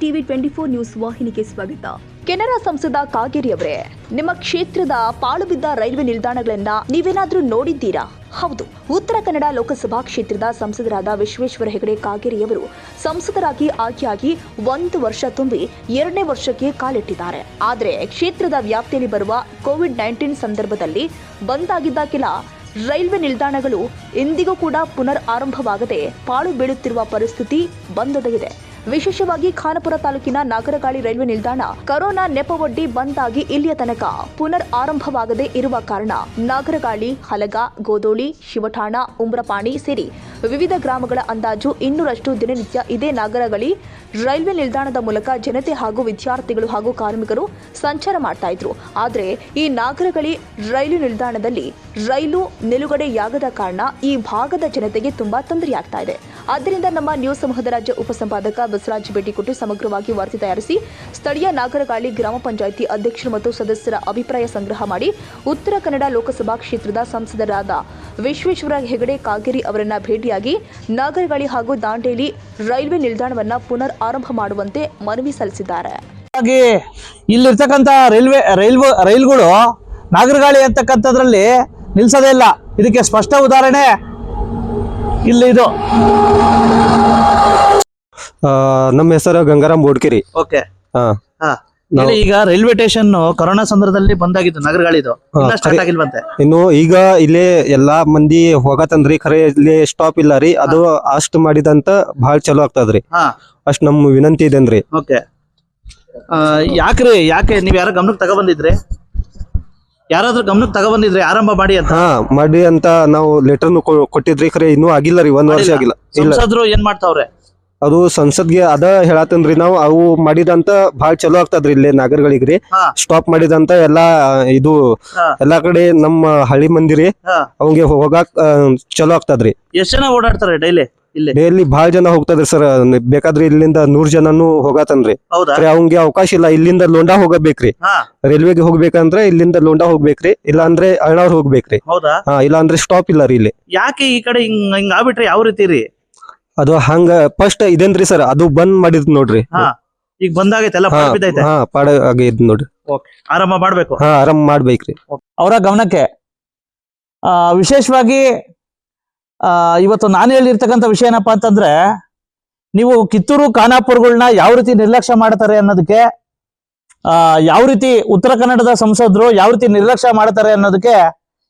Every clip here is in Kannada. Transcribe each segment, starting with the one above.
ಟಿವಿ ಟ್ವೆಂಟಿ ಫೋರ್ ನ್ಯೂಸ್ ವಾಹಿನಿಗೆ ಸ್ವಾಗತ. ಕೆನರಾ ಸಂಸದ ಕಾಗೇರಿ ಅವರೇ, ನಿಮ್ಮ ಕ್ಷೇತ್ರದ ಪಾಳುಬಿದ್ದ ರೈಲ್ವೆ ನಿಲ್ದಾಣಗಳನ್ನ ನೀವೇನಾದ್ರೂ ನೋಡಿದ್ದೀರಾ? ಹೌದು, ಉತ್ತರ ಕನ್ನಡ ಲೋಕಸಭಾ ಕ್ಷೇತ್ರದ ಸಂಸದರಾದ ವಿಶ್ವೇಶ್ವರ ಹೆಗಡೆ ಕಾಗೇರಿಯವರು ಸಂಸದರಾಗಿ ಆಯ್ಕೆಯಾಗಿ ಒಂದು ವರ್ಷ ತುಂಬಿ ಎರಡನೇ ವರ್ಷಕ್ಕೆ ಕಾಲಿಟ್ಟಿದ್ದಾರೆ. ಆದರೆ ಕ್ಷೇತ್ರದ ವ್ಯಾಪ್ತಿಯಲ್ಲಿ ಬರುವ ಕೋವಿಡ್ ನೈನ್ಟೀನ್ ಸಂದರ್ಭದಲ್ಲಿ ಬಂದ್ ಆಗಿದ್ದ ಕೆಲ ರೈಲ್ವೆ ನಿಲ್ದಾಣಗಳು ಎಂದಿಗೂ ಕೂಡ ಪುನರ್ ಆರಂಭವಾಗದೆ ಪಾಳು ಬೀಳುತ್ತಿರುವ ಪರಿಸ್ಥಿತಿ ಬಂದೊದಗಿದೆ. ವಿಶೇಷವಾಗಿ ಖಾನಪುರ ತಾಲೂಕಿನ ನಾಗರಗಾಳಿ ರೈಲ್ವೆ ನಿಲ್ದಾಣ ಕೊರೋನಾ ನೆಪವೊಡ್ಡಿ ಬಂದಾಗಿ ಇಲ್ಲಿಯ ತನಕ ಪುನರ್ ಆರಂಭವಾಗದೇ ಇರುವ ಕಾರಣ ನಾಗರಗಾಳಿ, ಹಲಗ, ಗೋದೋಳಿ, ಶಿವಠಾಣ ಉಮ್ರಪಾಣಿ ಸೇರಿ ವಿವಿಧ ಗ್ರಾಮಗಳ ಅಂದಾಜು ಇನ್ನೂರಷ್ಟು ದಿನನಿತ್ಯ ಇದೇ ನಾಗರಗಳಿ ರೈಲ್ವೆ ನಿಲ್ದಾಣದ ಮೂಲಕ ಜನತೆ ಹಾಗೂ ವಿದ್ಯಾರ್ಥಿಗಳು ಹಾಗೂ ಕಾರ್ಮಿಕರು ಸಂಚಾರ ಮಾಡ್ತಾ ಇದ್ರು. ಆದರೆ ಈ ನಾಗರಗಳಿ ರೈಲು ನಿಲ್ದಾಣದಲ್ಲಿ ರೈಲು ನಿಲುಗಡೆಯಾಗದ ಕಾರಣ ಈ ಭಾಗದ ಜನತೆಗೆ ತುಂಬಾ ತೊಂದರೆಯಾಗ್ತಾ ಇದೆ. ಆದ್ದರಿಂದ ನಮ್ಮ ನ್ಯೂಸ್ ಸಮೂಹದ ರಾಜ್ಯ ಉಪಸಂಪಾದಕ ಬಸವರಾಜ್ ಭೇಟಿ ಕೊಟ್ಟು ಸಮಗ್ರವಾಗಿ ವರದಿ ತಯಾರಿಸಿ ಸ್ಥಳೀಯ ನಾಗರಗಾಳಿ ಗ್ರಾಮ ಪಂಚಾಯಿತಿ ಅಧ್ಯಕ್ಷರು ಮತ್ತು ಸದಸ್ಯರ ಅಭಿಪ್ರಾಯ ಸಂಗ್ರಹ ಮಾಡಿ ಉತ್ತರ ಕನ್ನಡ ಲೋಕಸಭಾ ಕ್ಷೇತ್ರದ ಸಂಸದರಾದ ವಿಶ್ವೇಶ್ವರ ಹೆಗಡೆ ಕಾಗೇರಿ ಅವರನ್ನ ಭೇಟಿಯಾಗಿ ನಾಗರಗಾಳಿ ಹಾಗೂ ದಾಂಡೇಲಿ ರೈಲ್ವೆ ನಿಲ್ದಾಣವನ್ನು ಪುನರ್ ಆರಂಭ ಮಾಡುವಂತೆ ಮನವಿ ಸಲ್ಲಿಸಿದ್ದಾರೆ. ಇಲ್ಲಿರ್ತಕ್ಕಂಥ ರೈಲ್ವೆ ರೈಲ್ವೆ, ರೈಲ್ಗಳು ನಾಗರಗಾಳಿ ಅಂತಕ್ಕಂಥದ್ರಲ್ಲಿ ನಿಲ್ಸೋದೇ ಇಲ್ಲ. ಇದಕ್ಕೆ ಸ್ಪಷ್ಟ ಉದಾಹರಣೆ ಇಲ್ಲಿ ಇದು. ಆ, ನಮ್ಮ ಹೆಸರು ಗಂಗಾರಾಮ್ ಬೋಡ್ಕಿರಿ ಓಕೆ. ಹಾ. ನಾವು- ಈಗ ರೈಲ್ವೆ ಸ್ಟೇಷನ್ ಕೊರೋನಾ ಸಂದರ್ಭದಲ್ಲಿ ಬಂದಾಗಿದ್ದು ನಗರಗಳಿದು. ಇನ್ನ ಸ್ಟಾರ್ಟ್ ಖರೆ. ಆಗಿಲ್ವಂತೆ. ಇನ್ನು ಈಗ ಇಲ್ಲಿ ಎಲ್ಲಾ ಮಂದಿ ಹೋಗತ್ತಂದ್ರಿ ಖರೆ ಇಲ್ಲಿ ಸ್ಟಾಪ್ ಇಲ್ಲ ರೀ ಅದು ಅಷ್ಟ್ ಮಾಡಿದಂತ ಬಹಳ ಚಲೋ ಆಗ್ತದ್ರಿ. ಅಷ್ಟ್ ನಮ್ ವಿನಂತಿ ಇದೇನ್ರಿ. ಓಕೆ. ಯಾಕ್ರಿ ಯಾಕೆ ನೀವ್ ಯಾರ ಗಮನಕ್ಕೆ ತಗೊಬಂದಿದ್ರಿ? ಯಾರಾದ್ರೂ ಗಮನಕ್ಕೆ ತಗೊಂಡಿದ್ರೆ ಆರಂಭ ಮಾಡಿ ಅಂತ. ಹಾ ಮಾಡಿ ಅಂತ ನಾವು ಲೆಟರ್ ಕೊಟ್ಟಿದ್ರಿ ಖರೆ ಇನ್ನೂ ಆಗಿಲ್ಲ ರೀ ಒಂದ್ ವರ್ಷ ಆಗಿಲ್ಲ. ಸಂಸದ್ರು ಏನ್ ಮಾಡ್ತಾವ್ರೆ? ಅದು ಸಂಸದ್ಗೆ ಅದ ಹೇಳತ್ತನ್ರಿ ನಾವು ಅವು ಮಾಡಿದಂತ ಬಹಳ ಚಲೋ ಆಗ್ತದ್ರಿ ಇಲ್ಲಿ ನಾಗರಗಳಿಗ್ರಿ. ಸ್ಟಾಪ್ ಮಾಡಿದಂತ ಎಲ್ಲಾ ಇದು ಎಲ್ಲಾ ಕಡೆ ನಮ್ಮ ಹಳ್ಳಿ ಮಂದಿರಿ. ಅವಂಗೆ ಹೋಗಾಕ್ ಆ, ಚಲೋ ಆಗ್ತದ್ರಿ. ಎಷ್ಟ್ ಜನ ಓಡಾಡ್ತಾರೆ ಡೈಲಿ ಇಲ್ಲಿ? ಡೈಲಿ ಬಹಳ ಜನ ಹೋಗ್ತದ್ರಿ ಸರ್ ಬೇಕಾದ್ರೆ ಇಲ್ಲಿಂದ ನೂರ್ ಜನನು ಹೋಗತ್ತನ್ರಿ ಹೌದಾ? ಖರೆ ಅವಂಗೆ ಅವಕಾಶ ಇಲ್ಲ ಇಲ್ಲಿಂದ ಲೋಂಡಾ ಹೋಗಬೇಕ್ರಿ. ಹಾ. ರೈಲ್ವೆಗೆ ಹೋಗ್ಬೇಕಂದ್ರೆ ಇಲ್ಲಿಂದ ಲೋಂಡಾ ಹೋಗ್ಬೇಕ್ರಿ ಇಲ್ಲ ಅಂದ್ರೆ ಅಳ್ನಾವ್ರ ಹೋಗ್ಬೇಕ್ರಿ. ಹೌದಾ? ಹಾ ಇಲ್ಲ ಅಂದ್ರೆ ಸ್ಟಾಪ್ ಇಲ್ಲ ರೀ ಇಲ್ಲಿ. ಯಾಕೆ ಈ ಕಡೆ ಹಿಂಗ್ ಹಿಂಗ್ ಆಗ್ಬಿಟ್ರೆ ಯಾವ ರೀತಿ ರೀ? ಅದು ಹಂಗ ಫಸ್ಟ್ ಇದೇನ್ರಿ ಸರ್ ಅದು ಬಂದ್ ಮಾಡಿದ್ ನೋಡ್ರಿ. ಹಾ ಈಗ ಬಂದಾಗೈತೆ ಎಲ್ಲ ಹಾ ಬಿದ್ದೈತೆ. ಹಾ ಪಾಡ ಆಗಿದ್ ನೋಡ್ರಿ. ಆರಾಮ ಮಾಡ್ಬೇಕು? ಹಾ ಆರಾಮ್ ಮಾಡ್ಬೇಕ್ರಿ. ಅವರ ಗಮನಕ್ಕೆ ಆ, ವಿಶೇಷವಾಗಿ ಆ, ಇವತ್ತು ನಾನು ಹೇಳಿರ್ತಕ್ಕಂಥ ವಿಷಯ ಏನಪ್ಪಾ ಅಂತಂದ್ರೆ ನೀವು ಕಿತ್ತೂರು ಖಾನಾಪುರಗಳನ್ನ ಯಾವ ರೀತಿ ನಿರ್ಲಕ್ಷ್ಯ ಮಾಡ್ತಾರೆ ಅನ್ನೋದಕ್ಕೆ ಆ, ಯಾವ ರೀತಿ ಉತ್ತರ ಕನ್ನಡದ ಸಂಸದರು ಯಾವ ರೀತಿ ನಿರ್ಲಕ್ಷ್ಯ ಮಾಡ್ತಾರೆ ಅನ್ನೋದಕ್ಕೆ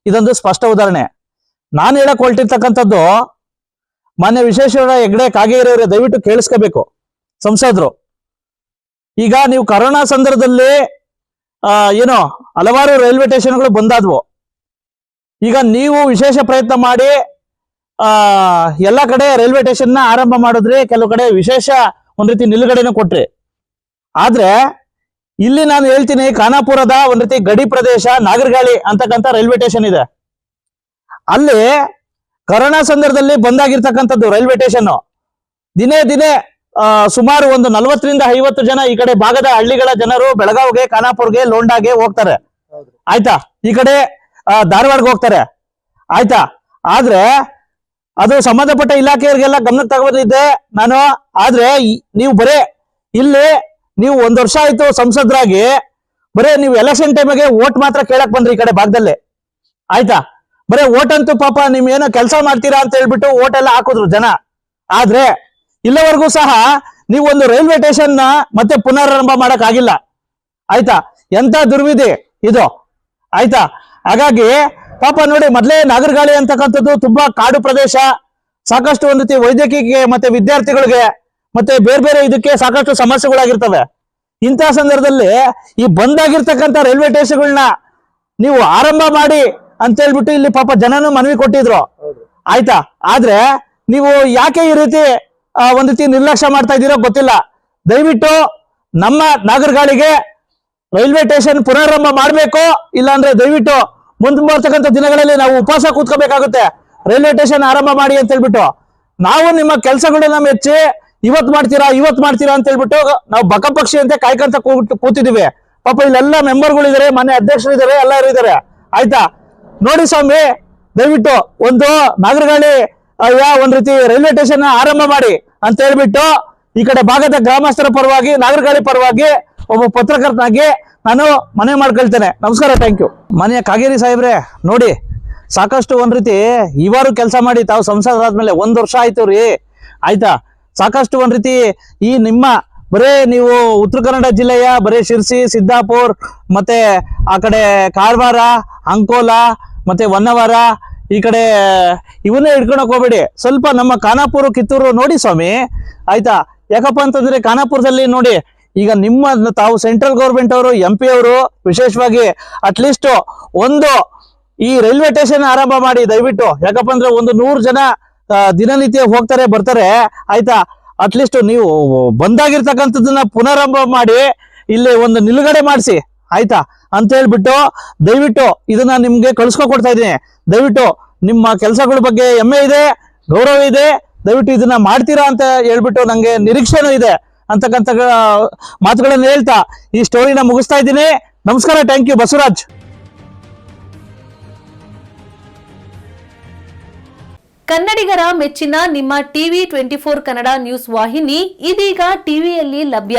ಇದೊಂದು ಸ್ಪಷ್ಟ ಉದಾಹರಣೆ. ನಾನು ಹೇಳಕ್ ಹೊರಟಿರ್ತಕ್ಕಂಥದ್ದು ಮಾನ್ಯ ವಿಶ್ವೇಶ್ವರ ಹೆಗ್ಡೆ ಕಾಗೇರಿಯವರೇ ದಯವಿಟ್ಟು ಕೇಳಿಸ್ಕೋಬೇಕು. ಸಂಸದರು, ಈಗ ನೀವು ಕರೋನಾ ಸಂದರ್ಭದಲ್ಲಿ ಏನೋ ಹಲವಾರು ರೈಲ್ವೆ ಸ್ಟೇಷನ್ಗಳು ಬಂದಾದ್ವು. ಈಗ ನೀವು ವಿಶೇಷ ಪ್ರಯತ್ನ ಮಾಡಿ ಎಲ್ಲ ಕಡೆ ರೈಲ್ವೆ ಸ್ಟೇಷನ್ನ ಆರಂಭ ಮಾಡಿದ್ರಿ ಕೆಲವು ಕಡೆ ವಿಶೇಷ ಒಂದ್ ರೀತಿ ನಿಲುಗಡೆನೂ ಕೊಟ್ರಿ. ಆದ್ರೆ, ಇಲ್ಲಿ ನಾನು ಹೇಳ್ತೀನಿ ಖಾನಾಪುರದ ಒಂದ್ ರೀತಿ ಗಡಿ ಪ್ರದೇಶ ನಾಗರಗಾಳಿ ಅಂತಕ್ಕಂಥ ರೈಲ್ವೆ ಸ್ಟೇಷನ್ ಇದೆ. ಅಲ್ಲಿ ಕರೋನಾ ಸಂದರ್ಭದಲ್ಲಿ ಬಂದಾಗಿರ್ತಕ್ಕಂಥದ್ದು ರೈಲ್ವೆ ಸ್ಟೇಷನ್. ದಿನೇ ದಿನೇ ಸುಮಾರು ಒಂದು ನಲವತ್ತರಿಂದ ಐವತ್ತು ಜನ ಈ ಕಡೆ ಭಾಗದ ಹಳ್ಳಿಗಳ ಜನರು ಬೆಳಗಾವಿಗೆ, ಖಾನಾಪುರ್ಗೆ, ಲೋಂಡಾಗೆ ಹೋಗ್ತಾರೆ. ಆಯ್ತಾ? ಈ ಕಡೆ ಧಾರವಾಡಕ್ಕೆ ಧಾರವಾಡಗೆ ಹೋಗ್ತಾರೆ. ಆಯ್ತಾ? ಆದ್ರೆ, ಅದು ಸಂಬಂಧಪಟ್ಟ ಇಲಾಖೆಯವರಿಗೆಲ್ಲ ಗಮನಕ್ಕೆ ತಗೋದಿದ್ದೆ ನಾನು. ಆದ್ರೆ ನೀವು ಬರೇ, ಇಲ್ಲಿ ನೀವು ಒಂದ್ ವರ್ಷ ಆಯ್ತು ಸಂಸದರಾಗಿ, ಬರೇ ನೀವು ಎಲೆಕ್ಷನ್ ಟೈಮಿಗೆ ಓಟ್ ಮಾತ್ರ ಕೇಳಕ್ ಬಂದ್ರಿ ಈ ಕಡೆ ಭಾಗದಲ್ಲಿ. ಆಯ್ತಾ? ಬರೇ ಓಟ್ ಅಂತೂ ಪಾಪ ನಿಮ್ ಕೆಲಸ ಮಾಡ್ತೀರಾ ಅಂತ ಹೇಳ್ಬಿಟ್ಟು ಓಟ್ ಎಲ್ಲ ಹಾಕಿದ್ರು ಜನ. ಆದ್ರೆ ಇಲ್ಲವರೆಗೂ ಸಹ ನೀವು ಒಂದು ರೈಲ್ವೆ ಸ್ಟೇಷನ್ನ ಮತ್ತೆ ಪುನರಾರಂಭ ಮಾಡಕ್ ಆಗಿಲ್ಲ ಆಯ್ತಾ? ಎಂತ ದುರ್ವಿಧಿ ಇದು? ಆಯ್ತಾ? ಹಾಗಾಗಿ ಪಾಪ ನೋಡಿ ಮೊದಲೇ ನಾಗರಗಾಳಿ ಅಂತಕ್ಕಂಥದ್ದು ತುಂಬಾ ಕಾಡು ಪ್ರದೇಶ. ಸಾಕಷ್ಟು ಒಂದು ರೀತಿ ವೈದ್ಯಕೀಯ ಮತ್ತೆ ವಿದ್ಯಾರ್ಥಿಗಳಿಗೆ ಮತ್ತೆ ಬೇರೆ ಬೇರೆ ಇದಕ್ಕೆ ಸಾಕಷ್ಟು ಸಮಸ್ಯೆಗಳಾಗಿರ್ತವೆ. ಇಂತಹ ಸಂದರ್ಭದಲ್ಲಿ ಈ ಬಂದಾಗಿರ್ತಕ್ಕಂಥ ರೈಲ್ವೆ ಸ್ಟೇಷನ್ಗಳನ್ನ ನೀವು ಆರಂಭ ಮಾಡಿ ಅಂತ ಹೇಳ್ಬಿಟ್ಟು ಇಲ್ಲಿ ಪಾಪ ಜನನು ಮನವಿ ಕೊಟ್ಟಿದ್ರು. ಆಯ್ತಾ? ಆದ್ರೆ ನೀವು ಯಾಕೆ ಈ ರೀತಿ ಒಂದ್ ರೀತಿ ನಿರ್ಲಕ್ಷ್ಯ ಮಾಡ್ತಾ ಇದ್ದೀರೋ ಗೊತ್ತಿಲ್ಲ. ದಯವಿಟ್ಟು ನಮ್ಮ ನಾಗರಗಾಳಿಗೆ ರೈಲ್ವೆ ಸ್ಟೇಷನ್ ಪುನರಾರಂಭ ಮಾಡಬೇಕು ಇಲ್ಲಾಂದ್ರೆ ದಯವಿಟ್ಟು ಮುಂದೆ ಬರ್ತಕ್ಕಂಥ ದಿನಗಳಲ್ಲಿ ನಾವು ಉಪವಾಸ ಕೂತ್ಕೋಬೇಕಾಗುತ್ತೆ. ರೈಲ್ವೆ ಸ್ಟೇಷನ್ ಆರಂಭ ಮಾಡಿ ಅಂತ ಹೇಳ್ಬಿಟ್ಟು. ನಾವು ನಿಮ್ಮ ಕೆಲಸಗಳನ್ನ ಮೆಚ್ಚಿ ಇವತ್ ಮಾಡ್ತೀರಾ ಇವತ್ ಮಾಡ್ತೀರಾ ಅಂತ ಹೇಳ್ಬಿಟ್ಟು ನಾವು ಬಕಪಕ್ಷಿ ಅಂತ ಕಾಯ್ಕೊಂತ ಕೂತಿದ್ದೀವಿ. ಕೂತಿದೀವಿ ಪಾಪ ಇಲ್ಲೆಲ್ಲ ಮೆಂಬರ್ಗಳಿದ್ದಾರೆ ಮನೆ ಅಧ್ಯಕ್ಷರು ಇದಾರೆ ಎಲ್ಲರೂ ಇದಾರೆ. ಆಯ್ತಾ? ನೋಡಿ ಸ್ವಾಮಿ, ದಯವಿಟ್ಟು ಒಂದು ನಾಗರಗಾಳಿ ಒಂದ್ ರೀತಿ ರೈಲ್ವೆ ಸ್ಟೇಷನ್ ಆರಂಭ ಮಾಡಿ ಅಂತ ಹೇಳ್ಬಿಟ್ಟು ಈ ಕಡೆ ಭಾಗದ ಗ್ರಾಮಸ್ಥರ ಪರವಾಗಿ, ನಾಗರಗಾಳಿ ಪರವಾಗಿ ಒಬ್ಬ ಪತ್ರಕರ್ತನಾಗಿ ನಾನು ಮನೆ ಮಾಡ್ಕೊಳ್ತೇನೆ. ನಮಸ್ಕಾರ ಥ್ಯಾಂಕ್ ಯು ಮನೆಯ ಕಾಗೇರಿ ಸಾಹೇಬ್ರೆ, ನೋಡಿ, ಸಾಕಷ್ಟು ಒಂದ್ ರೀತಿ ಇವರು ಕೆಲಸ ಮಾಡಿ ತಾವು ಸಂಸದರಾದ್ಮೇಲೆ ಒಂದ್ ವರ್ಷ ಆಯ್ತು ರೀ. ಆಯ್ತಾ? ಸಾಕಷ್ಟು ಒಂದ್ ರೀತಿ ಈ ನಿಮ್ಮ ಬರೇ ನೀವು ಉತ್ತರ ಕನ್ನಡ ಜಿಲ್ಲೆಯ ಬರೇ ಶಿರ್ಸಿ, ಸಿದ್ದಾಪುರ್, ಮತ್ತೆ ಆ ಕಡೆ ಕಾರವಾರ, ಅಂಕೋಲಾ ಮತ್ತೆ ಅವರ ಈ ಕಡೆ ಇವನ್ನೇ ಹಿಡ್ಕೊಳಕ್ ಹೋಗ್ಬೇಡಿ. ಸ್ವಲ್ಪ ನಮ್ಮ ಖಾನಾಪುರ, ಕಿತ್ತೂರು ನೋಡಿ ಸ್ವಾಮಿ. ಆಯ್ತಾ? ಯಾಕಪ್ಪ ಅಂತಂದ್ರೆ ಖಾನಾಪುರದಲ್ಲಿ ನೋಡಿ, ಈಗ ನಿಮ್ಮ ತಾವು ಸೆಂಟ್ರಲ್ ಗೌರ್ಮೆಂಟ್ ಅವರು ಎಂ ಪಿ ಅವರು ವಿಶೇಷವಾಗಿ ಅಟ್ಲೀಸ್ಟ್ ಒಂದು ಈ ರೈಲ್ವೆ ಸ್ಟೇಷನ್ ಆರಂಭ ಮಾಡಿ, ದಯವಿಟ್ಟು. ಯಾಕಪ್ಪ ಅಂದ್ರೆ ಒಂದು ನೂರು ಜನ ದಿನನಿತ್ಯ ಹೋಗ್ತಾರೆ, ಬರ್ತಾರೆ. ಆಯ್ತಾ? ಅಟ್ಲೀಸ್ಟ್ ನೀವು ಬಂದಾಗಿರ್ತಕ್ಕಂಥದ್ದನ್ನ ಪುನರಾರಂಭ ಮಾಡಿ, ಇಲ್ಲಿ ಒಂದು ನಿಲುಗಡೆ ಮಾಡಿಸಿ. ಆಯ್ತಾ? ಅಂತ ಹೇಳ್ಬಿಟ್ಟು ದಯವಿಟ್ಟು ಇದನ್ನ ನಿಮ್ಗೆ ಕಳ್ಸ್ಕೊ ಕೊಡ್ತಾ ಇದ್ದೀನಿ. ದಯವಿಟ್ಟು ನಿಮ್ಮ ಕೆಲಸಗಳ ಬಗ್ಗೆ ಹೆಮ್ಮೆ ಇದೆ, ಗೌರವ ಇದೆ. ದಯವಿಟ್ಟು ಇದನ್ನ ಮಾಡ್ತೀರಾ ಅಂತ ಹೇಳ್ಬಿಟ್ಟು ನಂಗೆ ನಿರೀಕ್ಷೆನೂ ಇದೆ ಅಂತಕ್ಕಂಥ ಮಾತುಗಳನ್ನ ಹೇಳ್ತಾ ಈ ಸ್ಟೋರಿನ ಮುಗಿಸ್ತಾ ಇದ್ದೀನಿ. ನಮಸ್ಕಾರ ಥ್ಯಾಂಕ್ ಯು ಬಸವರಾಜ್. ಕನ್ನಡಿಗರ ಮೆಚ್ಚಿನ ನಿಮ್ಮ TV twenty four Kannada news ವಾಹಿನಿ ಇದೀಗ ಟಿವಿಯಲ್ಲಿ ಲಭ್ಯ.